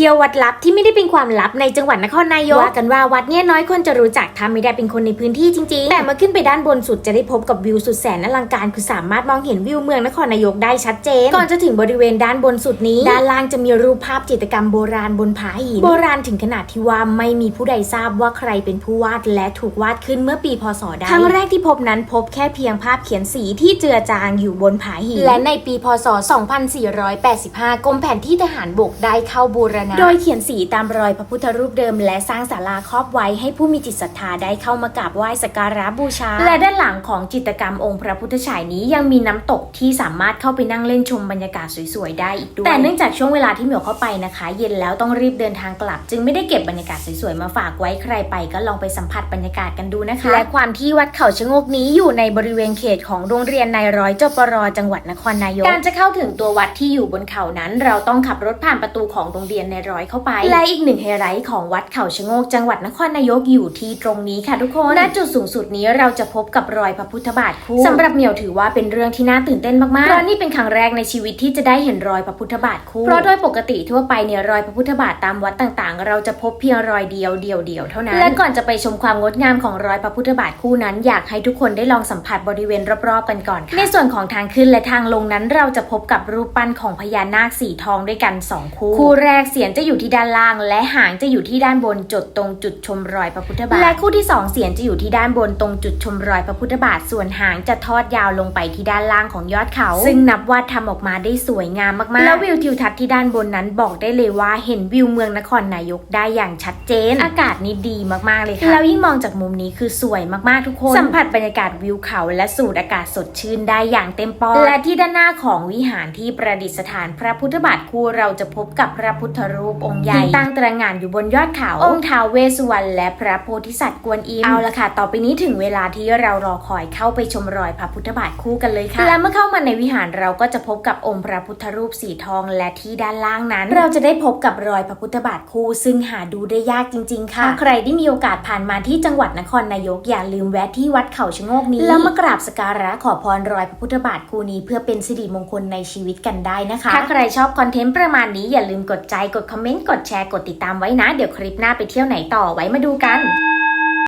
ที่ยววัดลับที่ไม่ได้เป็นความลับในจังหวัดนครนายกว่ากันว่าวัดเนี่ยน้อยคนจะรู้จักถ้าไม่ได้เป็นคนในพื้นที่จริงๆ แต่เมาขึ้นไปด้านบนสุดจะได้พบกับวิวสุดแสนอลังการ คือสามารถมองเห็นวิวเมืองนครนายกได้ชัดเจน ก่อนจะถึงบริเวณด้านบนสุดนี้ ด้านล่างจะมีรูปภาพจิตรกรรมโบราณบนผาหินโบราณถึงขนาดที่ว่าไม่มีผู้ใดทราบว่าใครเป็นผู้วาดและถูกวาดขึ้นเมื่อปีพศใดครั้งแรกที่พบนั้นพบแค่เพียงภาพเขียนสีที่เจือจางอยู่บนผาหินและในปีพศ 2485กรมแผนที่ทหารบกได้เข้าบูรณะ โดยเขียนสีตามรอยพระพุทธรูปเดิม และสร้างศาลาครอบไว้ให้ผู้มีจิตศรัทธาได้เข้ามากราบไหว้สักการะบูชา และด้านหลังของจิตรกรรมองค์พระพุทธฉายนี้ยังมีน้ำตกที่สามารถเข้าไปนั่งเล่นชมบรรยากาศสวยๆได้อีกด้วยแต่เนื่องจากช่วงเวลาที่เหมียวเข้าไปนะคะ เย็นแล้วต้องรีบเดินทางกลับ จึงไม่ได้เก็บบรรยากาศสวยๆมาฝากไว้ใครไปก็ลองไปสัมผัสบรรยากาศกันดูนะคะ และความที่วัดเขาชะโงกนี้อยู่ในบริเวณเขตของโรงเรียนนายร้อยจปรจังหวัดนครนายกการจะเข้าถึงตัววัดที่อยู่บนเขานั้น เราต้องขับรถผ่านประตูของโรงเรียนนายร้อยเข้าไป และอีกหนึ่งไฮไลท์ของวัดเขาชะโงก จังหวัดนครนายกอยู่ที่ตรงนี้ค่ะทุกคนณจุดสูงสุดนี้เราจะพบกับรอยพระพุทธบาทคู่สำหรับเหมียวถือว่าเป็นเรื่องที่น่าตื่นเต้นมากๆเพราะนี่เป็นครั้งแรกในชีวิตที่จะได้เห็นรอยพระพุทธบาทคู่เพราะโดยปกติทั่วไปเนี่ยรอยพระพุทธบาทตามวัดต่างๆ เราจะพบเพียงรอยเดียวเดียวเดียวๆเท่านั้นและก่อนจะไปชมความงดงามของรอยพระพุทธบาทคู่นั้น อยากให้ทุกคนได้ลองสัมผัสบริเวณรอบๆกันก่อนค่ะในส่วนของทางขึ้นและทางลงนั้นเราจะพบกับรูปปั้นของพญานาคสีทองด้วยกันสองคู่ คู่แรกเสียนจะอยู่ที่ด้านล่าง และหางจะอยู่ที่ด้านบนจุดตรงจุดชมรอยพระพุทธบาท และคู่ที่สองเสียนจะอยู่ที่ด้านบนตรงจุดชมรอยพระพุทธบาท ส่วนหางจะทอดยาวลงไปที่ด้านล่างของยอดเขา ซึ่งนับว่าทำออกมาได้สวยงามมากๆ แล้ววิวทิวทัศน์ที่ด้านบนนั้นบอกได้เลยว่าเห็นวิวเมืองนครนายกได้อย่างชัดเจน อากาศนี่ดีมากๆเลยค่ะแล้วยิ่งมองจากมุมนี้คือสวยมากๆทุกคน สัมผัสบรรยากาศวิวเขาและสูดอากาศสดชื่นได้อย่างเต็มปอดและที่ด้านหน้าของวิหารที่ประดิษฐานพระพุทธบาทคู่เราจะพบกับพระพุทธรูปองค์ใหญ่ที่ตั้งตระหง่านอยู่บนยอดเขาองค์ท้าวเวสสุวรรณและพระโพธิสัตว์กวนอิมเอาละค่ะ ต่อไปนี้ถึงเวลาที่เรารอคอยเข้าไปชมรอยพระพุทธบาทคู่กันเลยค่ะและเมื่อเข้ามาในวิหารเราก็จะพบกับองค์พระพุทธรูปสีทองและที่ด้านล่างนั้น เราจะได้พบกับรอยพระพุทธบาทคู่ ซึ่งหาดูได้ยากจริง ๆ ค่ะ ใครได้มีโอกาสผ่านมาที่จังหวัดนครนายกอย่าลืมแวะที่วัดเขาชะโงกนี้แล้วมากราบสกการะขอพรรอยพระพุทธบาทคู่นี้ เพื่อเป็นสิริมงคลในชีวิตกันได้นะคะ ถ้าใครชอบคอนเทนต์ประมาณนี้อย่าลืมกดใจกดคอมเมนต์ กดแชร์ กดติดตามไว้นะ เดี๋ยวคลิปหน้าไปเที่ยวไหนต่อไว้มาดูกัน